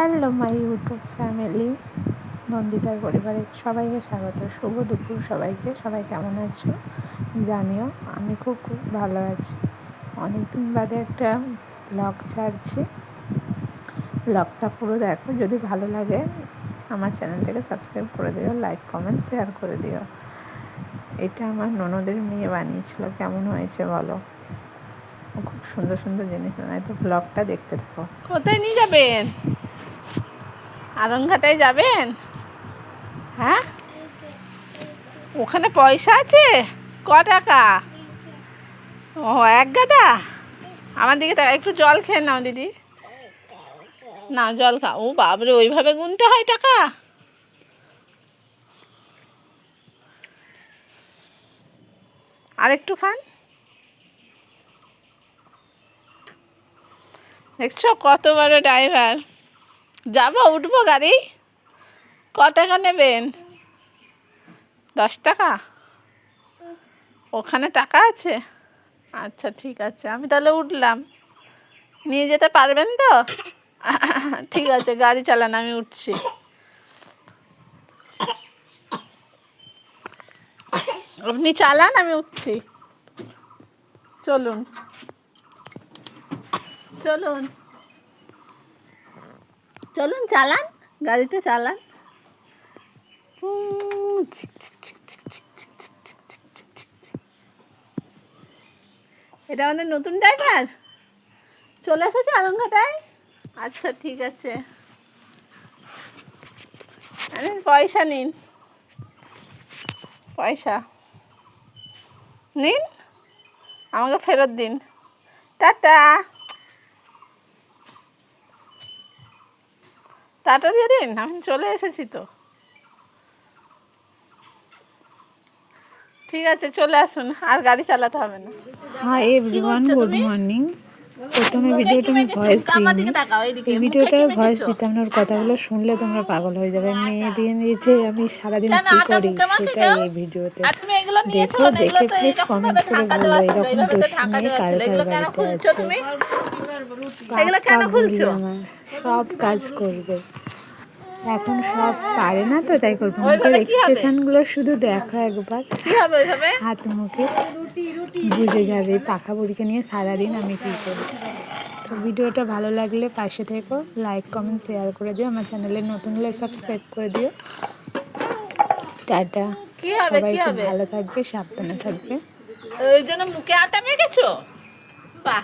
Hello my YouTube family নন্দিতার পরিবারের সবাইকে স্বাগত, শুভ দুপুর সবাইকে, সবাই কেমন আছো? জানিও, আমি খুব খুব ভালো আছি। অনেক দিন বাদে একটা ব্লগ ছাড়ছি। ব্লগটা পুরো দেখো, যদি ভালো লাগে আমার চ্যানেলটাকে সাবস্ক্রাইব করে দিও লাইক কমেন্ট শেয়ার করে দিও। এটা আমার ননদের মেয়ে বানিয়েছিল, কেমন হয়েছে বলো? খুব সুন্দর সুন্দর জিনিস বানায়, তো ব্লগটা দেখতে থাকো। কোথায় নিয়ে যাবেন? আরংঘাটায় যাবেন? হ্যাঁ? ওখানে পয়সা আছে? ক টাকা? ও, এক গাদা? আমার দিকে একটু জল খেয়ে নাও দিদি। না, জল খা, ও বাবরে ওইভাবে গুনতে হয় টাকা? আর একটু খান। দেখছ কত বড় ড্রাইভার? যাব, উঠবো গাড়ি? ক টাকা নেবেন? দশ টাকা? ওখানে টাকা আছে? আচ্ছা ঠিক আছে, আমি তাহলে উঠলাম। নিয়ে যেতে পারবেন তো? ঠিক আছে, গাড়ি চালান, আমি উঠছি। আপনি চালান, আমি উঠছি। চলুন। চলুন। চলুন চালান গাড়িটা চালান এটা আমাদের নতুন ড্রাইভার চলে এসেছে আরঙ্গাটায় আচ্ছা ঠিক আছে পয়সা নিন পয়সা নিন আমাকে ফেরত দিন টাটা টাটা দিয়ে দিন আমি চলে এসেছি তো। ঠিক আছে চলে আসুন আর গাড়ি চালাতে হবে না। হাই এভরিওয়ান গুড মর্নিং প্রথমে ভিডিওটা আমি ভয়েস দিইনি। এই ভিডিওটা ভয়েস দিতাম না ওর কথাগুলো শুনলে তোমরা পাগল হয়ে যাবে। মেয়ে দিয়ে নিয়েছে আমি সারাদিন কি করি? সেটাই এই ভিডিওতে। আর তুমি এগুলো নিয়েছো দেখো না এগুলো দেখে তো প্লিজ কমেন্ট করে ঢাকা বলো দেওয়া ছিল এরকম দোষ নিয়ে কার কার এগুলো কেন বাড়িতে খুলছো তুমি? এগুলো কেন খুলছো? সব কাজ করবে। এখন সব পারে না তো তাই করব। মুখের কি এক্সপ্রেশনগুলো শুধু দেখো একবার। কি হাত মুখে। বুঝে যাবে পাখা বুড়িকে নিয়ে সারাদিন আমি কী করি তো ভিডিওটা ভালো লাগলে পাশে থেকো লাইক কমেন্ট শেয়ার করে দিও আমার চ্যানেলে নতুন হলে সাবস্ক্রাইব করে দিও। টাটা। কি হবে সবাই কি খুব হবে? ভালো থাকবে সাবধানে থাকবে। ওই জন্য মুখে আটা মেখেছো? বাহ।